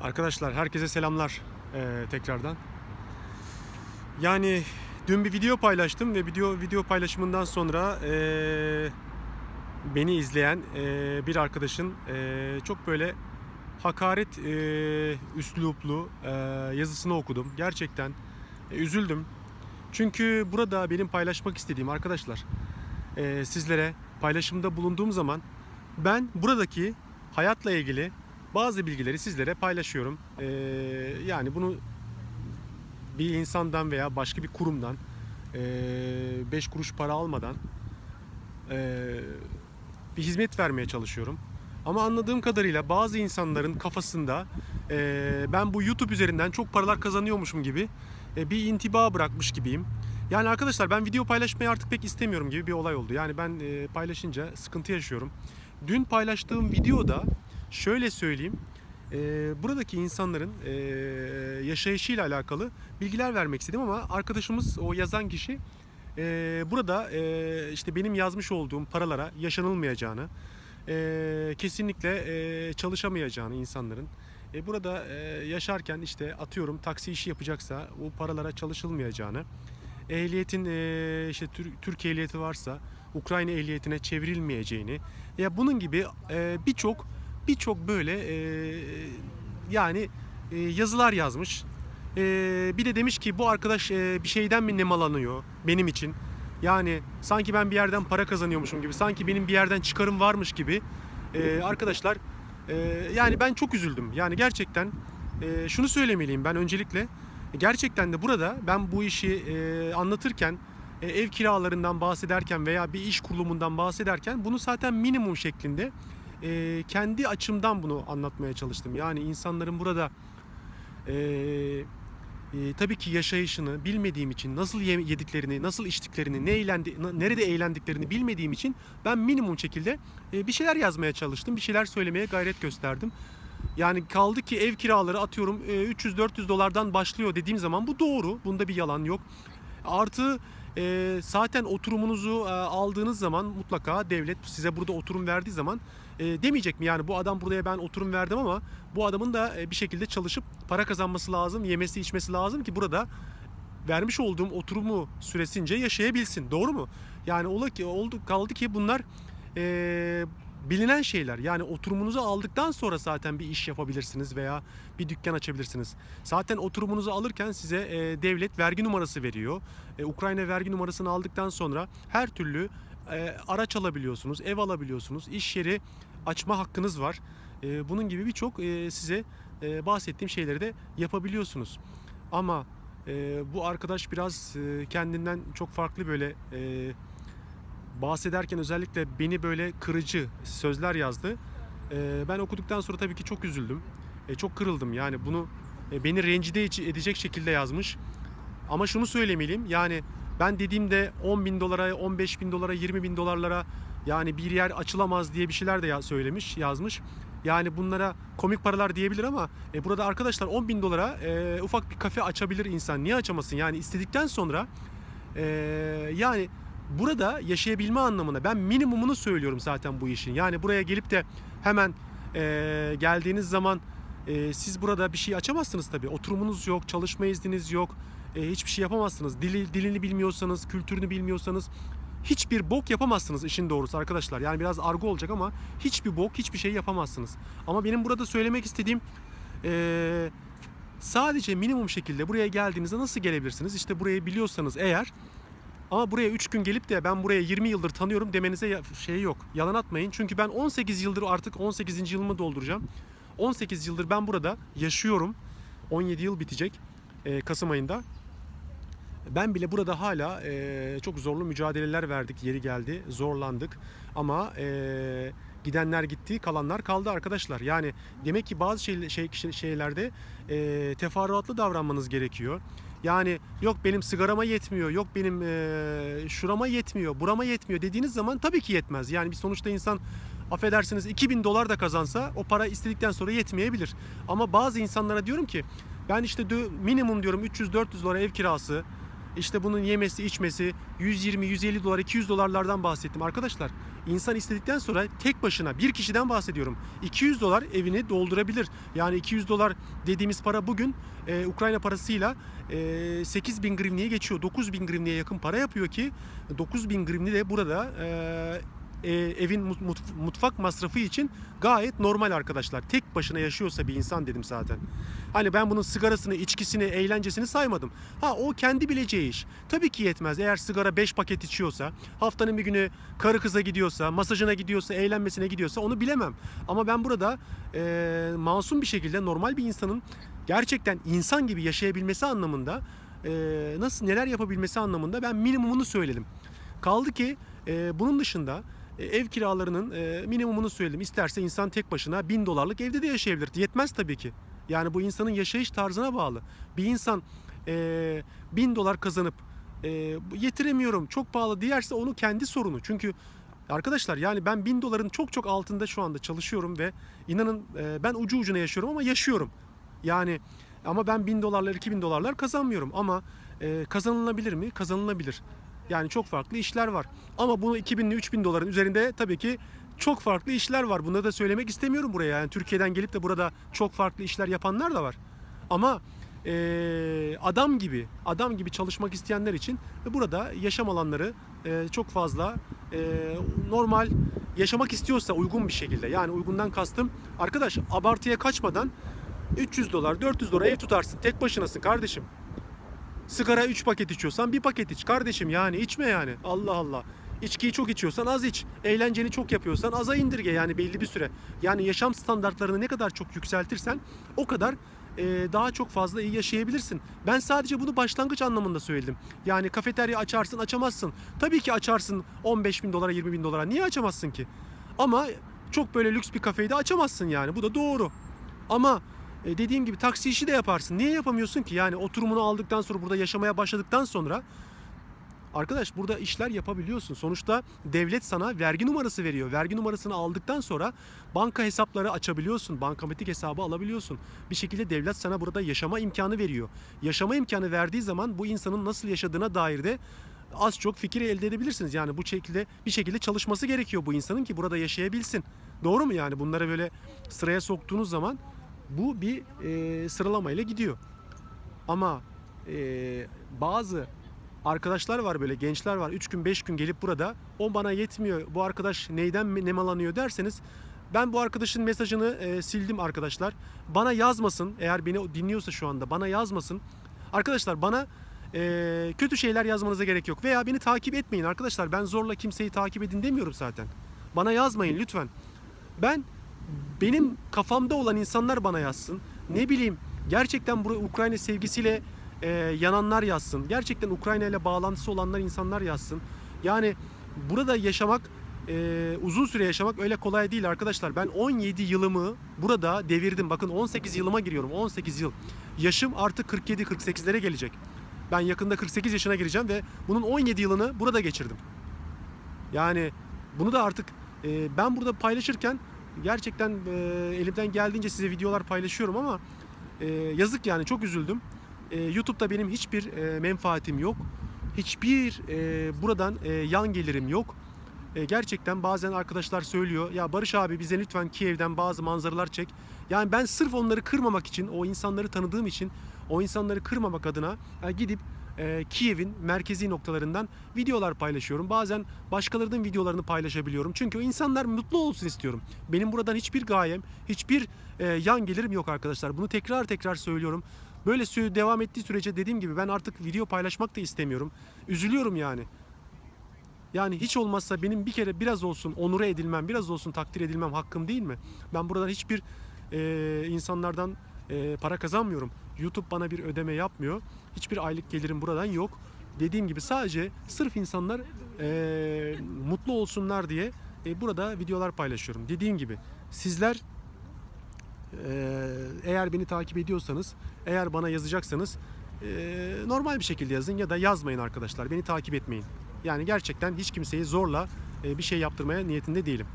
Arkadaşlar herkese selamlar eee, tekrardan. Yani dün bir video paylaştım ve video video paylaşımından sonra eee, beni izleyen eee, bir arkadaşın eee, çok böyle hakaret eee üsluplu eee, yazısını okudum. Gerçekten e, üzüldüm. Çünkü burada benim paylaşmak istediğim arkadaşlar eee, sizlere paylaşımda bulunduğum zaman ben buradaki hayatla ilgili bazı bilgileri sizlere paylaşıyorum. Ee, yani bunu bir insandan veya başka bir kurumdan 5 kuruş para almadan ee, bir hizmet vermeye çalışıyorum. Ama anladığım kadarıyla bazı insanların kafasında ee, ben bu YouTube üzerinden çok paralar kazanıyormuşum gibi ee, bir intiba bırakmış gibiyim. Yani arkadaşlar ben video paylaşmayı artık pek istemiyorum gibi bir olay oldu. Yani ben ee, paylaşınca sıkıntı yaşıyorum. Dün paylaştığım videoda şöyle söyleyeyim. e, buradaki insanların e, yaşayışıyla alakalı bilgiler vermek istedim ama arkadaşımız o yazan kişi e, burada e, işte benim yazmış olduğum paralara yaşanılmayacağını e, kesinlikle e, çalışamayacağını insanların e, burada e, yaşarken işte atıyorum taksi işi yapacaksa o paralara çalışılmayacağını ehliyetin e, işte Tür- Türk ehliyeti varsa Ukrayna ehliyetine çevrilmeyeceğini ya bunun gibi e, birçok birçok böyle e, yani e, yazılar yazmış. E, bir de demiş ki bu arkadaş e, bir şeyden mi nemalanıyor benim için? Yani sanki ben bir yerden para kazanıyormuşum gibi, sanki benim bir yerden çıkarım varmış gibi. E, arkadaşlar e, yani ben çok üzüldüm. Yani gerçekten e, şunu söylemeliyim ben öncelikle. Gerçekten de burada ben bu işi e, anlatırken e, ev kiralarından bahsederken veya bir iş kurulumundan bahsederken bunu zaten minimum şeklinde e, kendi açımdan bunu anlatmaya çalıştım. Yani insanların burada e, e, tabii ki yaşayışını bilmediğim için nasıl ye- yediklerini, nasıl içtiklerini, ne eğlendi, nerede eğlendiklerini bilmediğim için ben minimum şekilde e, bir şeyler yazmaya çalıştım, bir şeyler söylemeye gayret gösterdim. Yani kaldı ki ev kiraları atıyorum e, 300-400 dolardan başlıyor dediğim zaman bu doğru. Bunda bir yalan yok. Artı e, zaten oturumunuzu e, aldığınız zaman mutlaka devlet size burada oturum verdiği zaman e, demeyecek mi yani bu adam buraya ben oturum verdim ama bu adamın da e, bir şekilde çalışıp para kazanması lazım, yemesi içmesi lazım ki burada vermiş olduğum oturumu süresince yaşayabilsin. Doğru mu? Yani ola ki oldu kaldı ki bunlar e, bilinen şeyler. Yani oturumunuzu aldıktan sonra zaten bir iş yapabilirsiniz veya bir dükkan açabilirsiniz. Zaten oturumunuzu alırken size e, devlet vergi numarası veriyor. E, Ukrayna vergi numarasını aldıktan sonra her türlü e, araç alabiliyorsunuz, ev alabiliyorsunuz, iş yeri açma hakkınız var. E, bunun gibi birçok e, size e, bahsettiğim şeyleri de yapabiliyorsunuz. Ama e, bu arkadaş biraz e, kendinden çok farklı böyle e, bahsederken özellikle beni böyle kırıcı sözler yazdı. E, ben okuduktan sonra tabii ki çok üzüldüm. E, çok kırıldım yani bunu e, beni rencide ed- edecek şekilde yazmış. Ama şunu söylemeliyim yani ben dediğimde 10 bin dolara, 15 bin dolara, 20 bin dolarlara yani bir yer açılamaz diye bir şeyler de söylemiş, yazmış. Yani bunlara komik paralar diyebilir ama e, burada arkadaşlar 10 bin dolara e, ufak bir kafe açabilir insan. Niye açamasın? Yani istedikten sonra e, yani burada yaşayabilme anlamına ben minimumunu söylüyorum zaten bu işin. Yani buraya gelip de hemen e, geldiğiniz zaman e, siz burada bir şey açamazsınız tabii. Oturumunuz yok, çalışma izniniz yok. E, hiçbir şey yapamazsınız. Dili, dilini bilmiyorsanız, kültürünü bilmiyorsanız hiçbir bok yapamazsınız işin doğrusu arkadaşlar. Yani biraz argo olacak ama hiçbir bok, hiçbir şey yapamazsınız. Ama benim burada söylemek istediğim e, sadece minimum şekilde buraya geldiğinizde nasıl gelebilirsiniz? İşte burayı biliyorsanız eğer ama buraya 3 gün gelip de ben buraya 20 yıldır tanıyorum demenize şey yok. Yalan atmayın. Çünkü ben 18 yıldır artık 18. yılımı dolduracağım. 18 yıldır ben burada yaşıyorum. 17 yıl bitecek e, Kasım ayında. Ben bile burada hala e, çok zorlu mücadeleler verdik. Yeri geldi. Zorlandık. Ama e, gidenler gitti, kalanlar kaldı arkadaşlar. Yani demek ki bazı şey, şey, şeylerde e, teferruatlı davranmanız gerekiyor. Yani yok benim sigarama yetmiyor, yok benim e, şurama yetmiyor, burama yetmiyor dediğiniz zaman tabii ki yetmez. Yani bir sonuçta insan affedersiniz 2000 dolar da kazansa o para istedikten sonra yetmeyebilir. Ama bazı insanlara diyorum ki ben işte minimum diyorum 300-400 dolar ev kirası işte bunun yemesi, içmesi 120, 150 dolar, 200 dolarlardan bahsettim. Arkadaşlar insan istedikten sonra tek başına bir kişiden bahsediyorum. 200 dolar evini doldurabilir. Yani 200 dolar dediğimiz para bugün e, Ukrayna parasıyla e, 8 bin grivniye geçiyor. 9 bin grivniye yakın para yapıyor ki 9 bin grivni de burada e, e, evin mut- mut- mutfak masrafı için gayet normal arkadaşlar. Tek başına yaşıyorsa bir insan dedim zaten. Hani ben bunun sigarasını, içkisini, eğlencesini saymadım. Ha o kendi bileceği iş. Tabii ki yetmez. Eğer sigara 5 paket içiyorsa, haftanın bir günü karı kıza gidiyorsa, masajına gidiyorsa, eğlenmesine gidiyorsa onu bilemem. Ama ben burada e, masum bir şekilde normal bir insanın gerçekten insan gibi yaşayabilmesi anlamında e, nasıl neler yapabilmesi anlamında ben minimumunu söyledim. Kaldı ki e, bunun dışında ev kiralarının e, minimumunu söyledim. İsterse insan tek başına 1000 dolarlık evde de yaşayabilir. Yetmez tabii ki. Yani bu insanın yaşayış tarzına bağlı. Bir insan e, 1000 dolar kazanıp e, yetiremiyorum çok pahalı diyerse onu kendi sorunu. Çünkü arkadaşlar yani ben 1000 doların çok çok altında şu anda çalışıyorum ve inanın e, ben ucu ucuna yaşıyorum ama yaşıyorum. Yani ama ben 1000 dolarlar 2000 dolarlar kazanmıyorum ama e, kazanılabilir mi? Kazanılabilir. Yani çok farklı işler var. Ama bunu 2000 ile 3000 doların üzerinde tabii ki çok farklı işler var. Bunları da söylemek istemiyorum buraya. Yani Türkiye'den gelip de burada çok farklı işler yapanlar da var. Ama e, adam gibi, adam gibi çalışmak isteyenler için burada yaşam alanları e, çok fazla e, normal yaşamak istiyorsa uygun bir şekilde. Yani uygundan kastım arkadaş abartıya kaçmadan 300 dolar, 400 dolar ev tutarsın. Tek başınasın kardeşim. Sigara 3 paket içiyorsan bir paket iç kardeşim yani içme yani. Allah Allah. İçkiyi çok içiyorsan az iç. Eğlenceni çok yapıyorsan aza indirge yani belli bir süre. Yani yaşam standartlarını ne kadar çok yükseltirsen o kadar e, daha çok fazla iyi yaşayabilirsin. Ben sadece bunu başlangıç anlamında söyledim. Yani kafeterya açarsın açamazsın. Tabii ki açarsın 15 bin dolara 20 bin dolara. Niye açamazsın ki? Ama çok böyle lüks bir kafeyi de açamazsın yani. Bu da doğru. Ama e, dediğim gibi taksi işi de yaparsın. Niye yapamıyorsun ki? Yani oturumunu aldıktan sonra burada yaşamaya başladıktan sonra Arkadaş burada işler yapabiliyorsun. Sonuçta devlet sana vergi numarası veriyor. Vergi numarasını aldıktan sonra banka hesapları açabiliyorsun. Bankamatik hesabı alabiliyorsun. Bir şekilde devlet sana burada yaşama imkanı veriyor. Yaşama imkanı verdiği zaman bu insanın nasıl yaşadığına dair de az çok fikir elde edebilirsiniz. Yani bu şekilde bir şekilde çalışması gerekiyor bu insanın ki burada yaşayabilsin. Doğru mu yani? Bunları böyle sıraya soktuğunuz zaman bu bir e, sıralamayla gidiyor. Ama e, bazı arkadaşlar var böyle gençler var 3 gün 5 gün gelip burada o bana yetmiyor bu arkadaş neyden nemalanıyor derseniz ben bu arkadaşın mesajını e, sildim arkadaşlar. Bana yazmasın eğer beni dinliyorsa şu anda bana yazmasın. Arkadaşlar bana e, kötü şeyler yazmanıza gerek yok veya beni takip etmeyin arkadaşlar. Ben zorla kimseyi takip edin demiyorum zaten. Bana yazmayın lütfen. Ben benim kafamda olan insanlar bana yazsın. Ne bileyim gerçekten bu Ukrayna sevgisiyle e, yananlar yazsın. Gerçekten Ukrayna ile bağlantısı olanlar insanlar yazsın. Yani burada yaşamak e, uzun süre yaşamak öyle kolay değil arkadaşlar. Ben 17 yılımı burada devirdim. Bakın 18 yılıma giriyorum. 18 yıl. Yaşım artık 47-48'lere gelecek. Ben yakında 48 yaşına gireceğim ve bunun 17 yılını burada geçirdim. Yani bunu da artık e, ben burada paylaşırken gerçekten e, elimden geldiğince size videolar paylaşıyorum ama e, yazık yani çok üzüldüm. E, YouTube'da benim hiçbir e, menfaatim yok. Hiçbir e, buradan e, yan gelirim yok. E, gerçekten bazen arkadaşlar söylüyor ya Barış abi bize lütfen Kiev'den bazı manzaralar çek. Yani ben sırf onları kırmamak için, o insanları tanıdığım için, o insanları kırmamak adına e, gidip e, Kiev'in merkezi noktalarından videolar paylaşıyorum. Bazen başkalarının videolarını paylaşabiliyorum. Çünkü insanlar mutlu olsun istiyorum. Benim buradan hiçbir gayem, hiçbir e, yan gelirim yok arkadaşlar. Bunu tekrar tekrar söylüyorum. Böyle devam ettiği sürece dediğim gibi ben artık video paylaşmak da istemiyorum. Üzülüyorum yani. Yani hiç olmazsa benim bir kere biraz olsun onura edilmem, biraz olsun takdir edilmem hakkım değil mi? Ben buradan hiçbir e, insanlardan e, para kazanmıyorum. YouTube bana bir ödeme yapmıyor. Hiçbir aylık gelirim buradan yok. Dediğim gibi sadece sırf insanlar e, mutlu olsunlar diye e, burada videolar paylaşıyorum. Dediğim gibi sizler e, eğer beni takip ediyorsanız, eğer bana yazacaksanız e, normal bir şekilde yazın ya da yazmayın arkadaşlar. Beni takip etmeyin. Yani gerçekten hiç kimseyi zorla bir şey yaptırmaya niyetinde değilim.